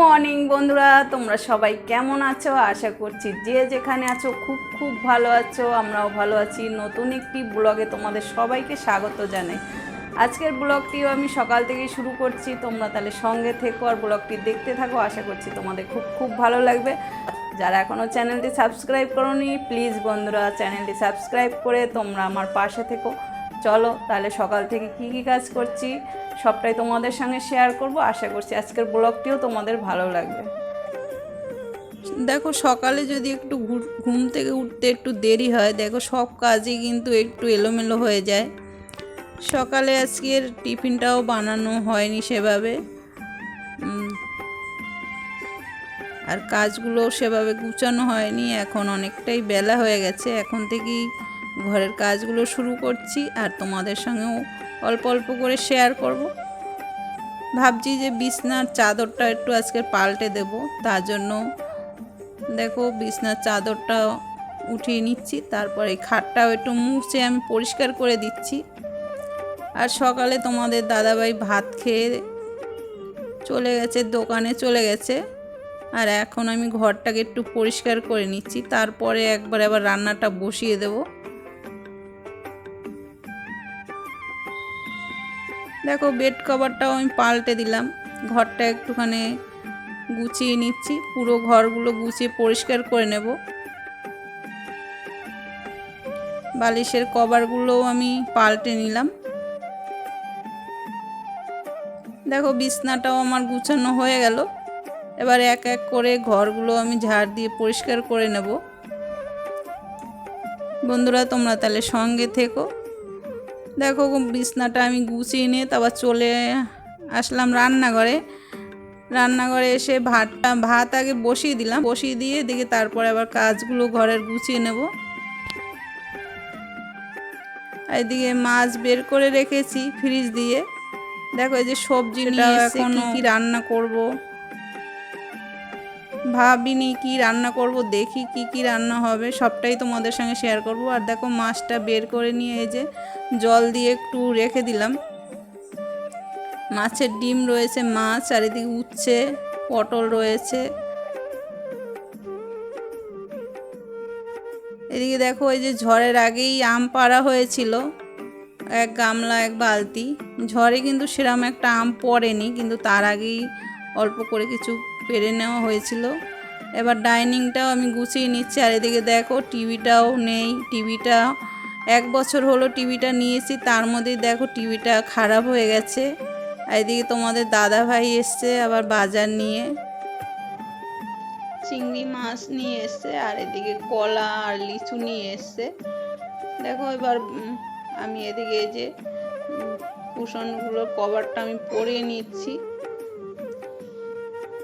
Morning বন্ধুরা, তোমরা সবাই কেমন আছো? আশা করছি যে যেখানে আছো খুব খুব ভালো আছো, আমরাও ভালো আছি। নতুন একটি ব্লগে তোমাদের সবাইকে স্বাগত জানাই। আজকের ব্লগটিও আমি সকাল থেকেই শুরু করছি। তোমরা তাহলে সঙ্গে থেকো আর ব্লগটি দেখতে থাকো। আশা করছি তোমাদের খুব খুব ভালো লাগবে। যারা এখনও চ্যানেলটি সাবস্ক্রাইব করোনি, প্লিজ বন্ধুরা চ্যানেলটি সাবস্ক্রাইব করে তোমরা আমার পাশে থেকো। চলো তাহলে সকাল থেকে কি কি কাজ করছি? সবটাই তোমাদের সঙ্গে শেয়ার করব। আশা করছি আজকের ব্লগটিও তোমাদের ভালো লাগবে। দেখো, সকালে যদি একটু ঘুম থেকে উঠতে একটু দেরি হয়, দেখো সব কাজই কিন্তু একটু এলোমেলো হয়ে যায়। সকালে আজকের টিফিনটাও বানানো হয়নি সেভাবে। আর কাজগুলো সেভাবে গুছানো হয়নি, এখন অনেকটাই বেলা হয়ে গেছে। এখন থেকেই ঘরের কাজগুলো শুরু করছি আর তোমাদের সঙ্গেও অল্প অল্প করে শেয়ার করব। ভাবছি যে বিছনার চাদরটা একটু আজকে পাল্টে দেব, তার জন্য দেখো বিছনার চাদরটা উঠিয়ে নিচ্ছি, তারপরে খাটটাও একটু মুছে আমি পরিষ্কার করে দিচ্ছি। আর সকালে তোমাদের দাদাভাই ভাত খেয়ে চলে গেছে, দোকানে চলে গেছে। আর এখন আমি ঘরটাকে একটু পরিষ্কার করে নিচ্ছি, তারপরে একবার আবার রান্নাটা বসিয়ে দেবো। দেখো বেড কভারটাও আমি পাল্টে দিলাম। ঘরটা একটুখানি গুছিয়ে নিচ্ছি। পুরো ঘরগুলো গুছিয়ে পরিষ্কার করে নেব। বালিশের কভারগুলোও আমি পাল্টে নিলাম। দেখো বিছনাটাও আমার গুছানো হয়ে গেল। এবার এক এক করে ঘরগুলো আমি ঝাড় দিয়ে পরিষ্কার করে নেব। বন্ধুরা, তোমরা তাহলে সঙ্গে থেকো। দেখো বিছনাটা আমি গুছিয়ে নিয়ে তারপর চলে আসলাম রান্নাঘরে। রান্নাঘরে এসে ভাতটা ভাত আগে বসিয়ে দিলাম। বসিয়ে দিয়ে এদিকে তারপরে আবার কাজগুলো ঘরের গুছিয়ে নেব। এদিকে মাছ বের করে রেখেছি ফ্রিজ দিয়ে। দেখো এই যে সবজি এখন কি রান্না করব। ভাবিনি কি রান্না করব, দেখি কি কি রান্না হবে, সবটাই তোমাদের সঙ্গে শেয়ার করব। আর দেখো মাছটা বের করে নিয়ে এই যে জল দিয়ে একটু রেখে দিলাম। মাছের ডিম রয়েছে, মাছ চারিদিকে উচ্ছে, পটল রয়েছে। এদিকে দেখো এই যে ঝড়ের আগেই আম পাড়া হয়েছিল, এক গামলা, এক বালতি। ঝড়ে কিন্তু সেরকম একটা আম পড়েনি, কিন্তু তার আগেই অল্প করে কিছু পেরে নেওয়া হয়েছিল। এবার ডাইনিংটাও আমি গুছিয়ে নিচ্ছি। আর এদিকে দেখো, টিভিটাও নেই। টিভিটা, এক বছর হলো টিভিটা নিয়েছি, তার মধ্যেই দেখো টিভিটা খারাপ হয়ে গেছে। আর এদিকে তোমাদের দাদা ভাই এসছে আবার বাজার নিয়ে। চিংড়ি মাছ নিয়ে এসছে, আর এদিকে কলা আর লিচু নিয়ে এসছে। দেখো এবার আমি এদিকে যে কুশনগুলোর কভারটা আমি পরিয়ে নিচ্ছি।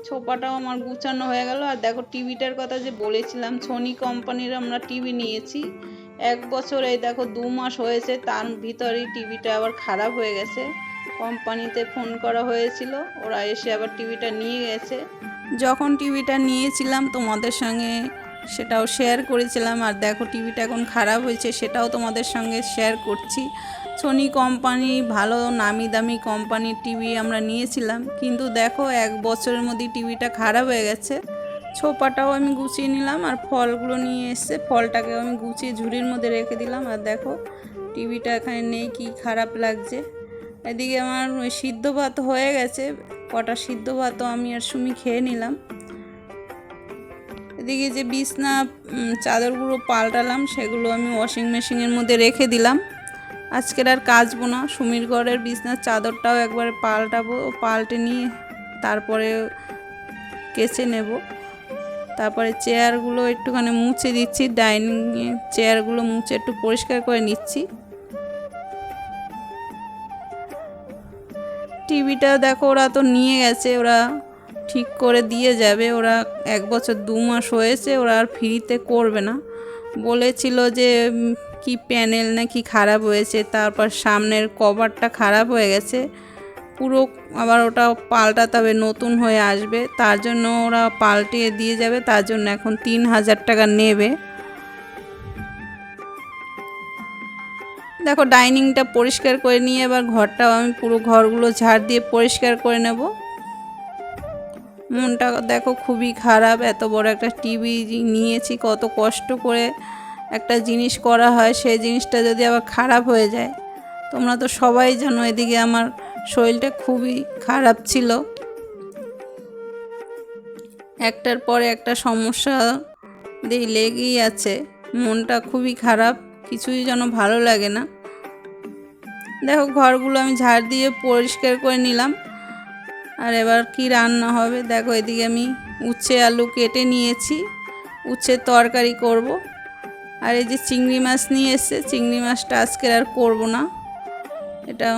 ছোপাটাও আমার গুছানো হয়ে গেল। আর দেখো টিভিটার কথা যে বলেছিলাম সোনি কোম্পানির আমরা টিভি নিয়েছি। এক বছর এই দেখো দু মাস হয়েছে, তার ভিতরেই টিভিটা আবার খারাপ হয়ে গেছে। কোম্পানিতে ফোন করা হয়েছিল, ওরা এসে আবার টিভিটা নিয়ে গেছে। যখন টিভিটা নিয়েছিলাম, তোমাদের সঙ্গে সেটাও শেয়ার করেছিলাম। আর দেখো টিভিটা এখন খারাপ হয়েছে, সেটাও তোমাদের সঙ্গে শেয়ার করছি। সোনি কোম্পানি ভালো নামি দামি কোম্পানির টিভি আমরা নিয়েছিলাম। কিন্তু দেখো, এক বছরের মধ্যে টিভিটা খারাপ হয়ে গেছে। ছোপাটাও আমি গুছিয়ে নিলাম আর ফলগুলো নিয়ে এসছে ফলটাকে আমি গুছিয়ে ঝুড়ির মধ্যে রেখে দিলাম। আর দেখো টিভিটা এখানে নেই, কি খারাপ লাগছে। এদিকে আমার ওই সিদ্ধ ভাত হয়ে গেছে। কটা সিদ্ধ ভাতও আমি আর সুমি খেয়ে নিলাম। এদিকে যে বিছনা চাদরগুলো পাল্টালাম, সেগুলো আমি ওয়াশিং মেশিনের মধ্যে রেখে দিলাম। আজকের আর কাচবো না। সুমির ঘরের বিছনার চাদরটাও একবার পাল্টাবো পাল্টে নিয়ে তারপরে কেচে নেব। তারপরে চেয়ারগুলো একটুখানি মুছে দিচ্ছি, ডাইনিংয়ে চেয়ারগুলো মুছে একটু পরিষ্কার করে নিচ্ছি। টিভিটা দেখো, ওরা তো নিয়ে গেছে, ওরা ঠিক করে দিয়ে যাবে। ওরা এক বছর দু মাস হয়েছে, ওরা আর ফ্রিতে করবে না। বলেছিল যে কি প্যানেল নাকি খারাপ হয়েছে, তারপর সামনের কভারটা খারাপ হয়ে গেছে, পুরো আবার ওটা পাল্টাতে হবে, নতুন হয়ে আসবে, তার জন্য ওরা পাল্টিয়ে দিয়ে যাবে, তার জন্য এখন তিন হাজার টাকা নেবে। দেখো, ডাইনিংটা পরিষ্কার করে নিয়ে এবার ঘরটাও আমি পুরো ঘরগুলো ঝাড় দিয়ে পরিষ্কার করে নেব। মনটা দেখো খুবই খারাপ, এত বড় একটা টিভি নিয়েছি, কত কষ্ট করে একটা জিনিস করা হয়, সেই জিনিসটা যদি আবার খারাপ হয়ে যায়, তোমরা তো সবাই জানো এদিকে আমার শরীরটা খুবই খারাপ ছিল। একটার পরে একটা সমস্যা দিয়ে লেগেই আছে, মনটা খুবই খারাপ, কিছুই যেন ভালো লাগে না। দেখো, ঘরগুলো আমি ঝাড় দিয়ে পরিষ্কার করে নিলাম। আর এবার কি রান্না হবে? দেখো, এদিকে আমি উচ্ছে আলু কেটে নিয়েছি, উচ্ছে তরকারি করব। আর এই যে চিংড়ি মাছ নিয়ে এসছে, চিংড়ি মাছটা আজকে আর করব না। এটা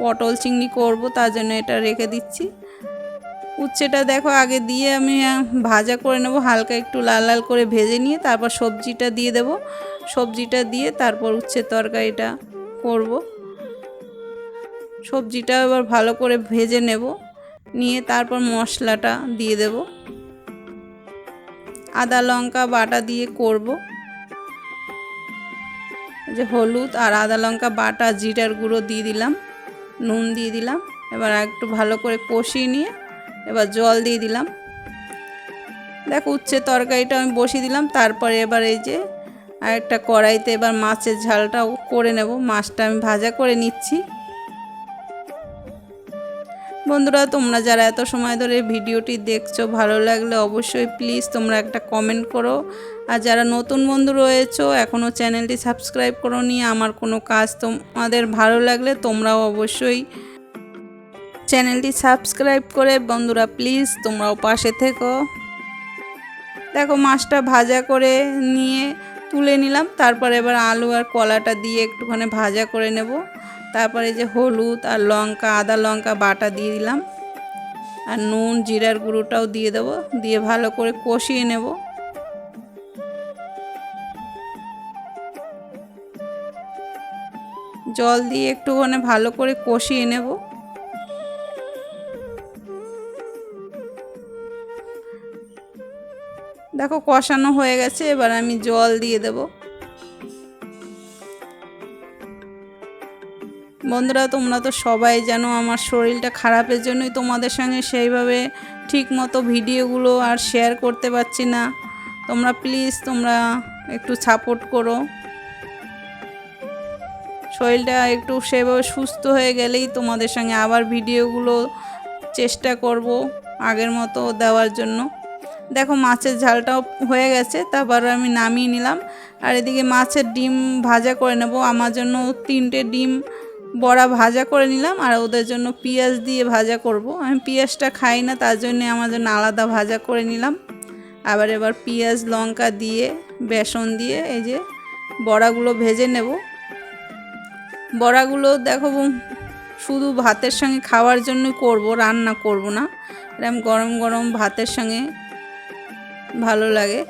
পটল চিংড়ি করব, তার জন্য এটা রেখে দিচ্ছি। উচ্ছেটা দেখো, আগে দিয়ে আমি ভাজা করে নেব, হালকা একটু লাল লাল করে ভেজে নিয়ে তারপর সবজিটা দিয়ে দেব। সবজিটা দিয়ে তারপর উচ্ছের তরকারিটা করব। সবজিটা এবার ভালো করে ভেজে নেব, নিয়ে তারপর মশলাটা দিয়ে দেব। আদা, লঙ্কা, বাটা দিয়ে করব। যে হলুদ আর আদা লঙ্কা বাটা, জিরার গুঁড়ো দিয়ে দিলাম, নুন দিয়ে দিলাম, এবার একটু ভালো করে কষিয়ে নিয়ে এবার জল দিয়ে দিলাম। দেখো উচ্ছে তরকারিটা আমি বসিয়ে দিলাম, তারপরে এবার এই যে আর একটা কড়াইতে এবার মাছের ঝালটাও করে নেব। মাছটা আমি ভাজা করে নিচ্ছি। বন্ধুরা, তোমরা যারা এত সময় ধরে ভিডিওটি দেখছ, ভালো লাগলে অবশ্যই প্লিজ তোমরা একটা কমেন্ট করো। আর যারা নতুন বন্ধু রয়েছো এখনও চ্যানেলটি সাবস্ক্রাইব করো আমার কোনো কাজ তোমাদের ভালো লাগলে তোমরাও অবশ্যই চ্যানেলটি সাবস্ক্রাইব করে বন্ধুরা প্লিজ তোমরাও পাশে থেকো। দেখো মাছটা ভাজা করে নিয়ে তুলে নিলাম। তারপর এবার আলু আর কলাটা দিয়ে একটুখানি ভাজা করে নেব। তারপরে যে হলুদ আর লঙ্কা, আদা লঙ্কা বাটা দিয়ে দিলাম। আর নুন, জিরার গুঁড়োটাও দিয়ে দেবো। দিয়ে ভালো করে কষিয়ে নেব। জল দিয়ে একটুখানি ভালো করে কষিয়ে নেব। দেখো কষানো হয়ে গেছে, এবার আমি জল দিয়ে দেব। বন্ধুরা, তোমরা তো সবাই জানো আমার শরীরটা খারাপের জন্যই তোমাদের সঙ্গে সেইভাবে ঠিক মতো ভিডিওগুলো আর শেয়ার করতে পারছি না। তোমরা প্লিজ তোমরা একটু সাপোর্ট করো। শরীরটা একটু সেভাবে সুস্থ হয়ে গেলেই তোমাদের সঙ্গে আবার ভিডিওগুলো চেষ্টা করব আগের মতো দেওয়ার জন্য। দেখো মাছের ঝালটাও হয়ে গেছে, তারপর আমি নামিয়ে নিলাম। আর এদিকে মাছের ডিম ভাজা করে নেব। আমার জন্য তিনটে ডিম বড়া ভাজা করে নিলাম, আর ওদের জন্য পেঁয়াজ দিয়ে ভাজা করব। আমি পেঁয়াজটা খাই না, তার জন্য আমার জন্য আলাদা ভাজা করে নিলাম। আবার এবার পেঁয়াজ, লঙ্কা দিয়ে, বেসন দিয়ে এই যে বড়াগুলো ভেজে নেব। বড়াগুলো দেখো শুধু ভাতের সঙ্গে খাওয়ার জন্য করব, রান্না করব না। এরকম গরম গরম ভাতের সঙ্গে ভালো লাগে।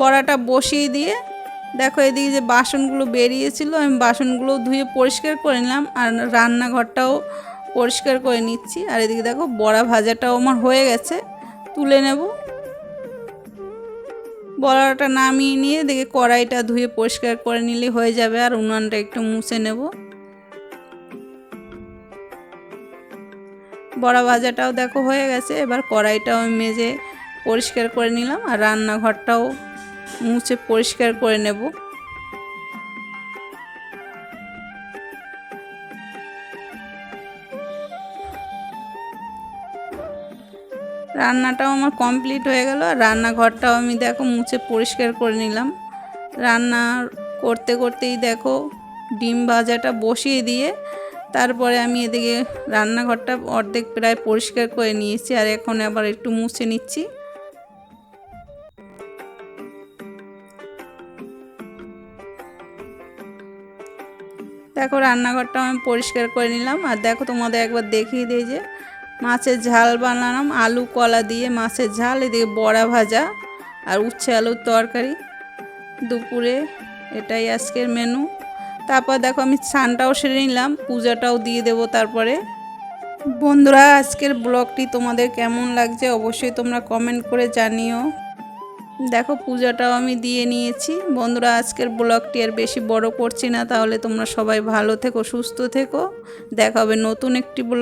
বড়াটা বসিয়ে দিয়ে, দেখো এদিকে যে বাসনগুলো বেরিয়েছিল, আমি বাসনগুলো ধুয়ে পরিষ্কার করে নিলাম আর রান্নাঘরটাও পরিষ্কার করে নিচ্ছি। আর এদিকে দেখো বড়া ভাজাটাও আমার হয়ে গেছে, তুলে নেব। বড়াটা নামিয়ে নিয়ে দেখে কড়াইটা ধুয়ে পরিষ্কার করে নিলে হয়ে যাবে আর উনানটা একটু মুছে নেব। বড়া ভাজাটাও দেখো হয়ে গেছে। এবার কড়াইটাও মেজে পরিষ্কার করে নিলাম আর রান্নাঘরটাও মুছে পরিষ্কার করে নেব। রান্নাটাও আমার কমপ্লিট হয়ে গেল আর রান্নাঘরটাও আমি দেখো মুছে পরিষ্কার করে নিলাম। রান্না করতে করতেই দেখো ডিম ভাজাটা বসিয়ে দিয়ে তারপরে আমি এদিকে রান্নাঘরটা অর্ধেক প্রায় পরিষ্কার করে নিয়েছি আর এখন আবার একটু মুছে নিচ্ছি। দেখো রান্নাঘরটা আমি পরিষ্কার করে নিলাম। আর দেখো, তোমাদের একবার দেখিয়ে দিই যে মাছের ঝাল বানালাম, আলু কলা দিয়ে মাছের ঝাল, এদিকে বড়া ভাজা আর উচ্ছে আলুর তরকারি। দুপুরে এটাই আজকের মেনু তারপর দেখো আমি স্নানটাও সেরে নিলাম, পূজাটাও দিয়ে দেবো তারপরে। বন্ধুরা, আজকের ব্লগটি তোমাদের কেমন লাগছে অবশ্যই তোমরা কমেন্ট করে জানিও। দেখো, পূজাটাও আমি দিয়ে নিয়েছি। বন্ধুরা, আজকের ব্লগটি আর বেশি বড় করছি না, তাহলে তোমরা সবাই ভালো থেকো, সুস্থ থেকো। দেখা হবে নতুন একটি ব্লগ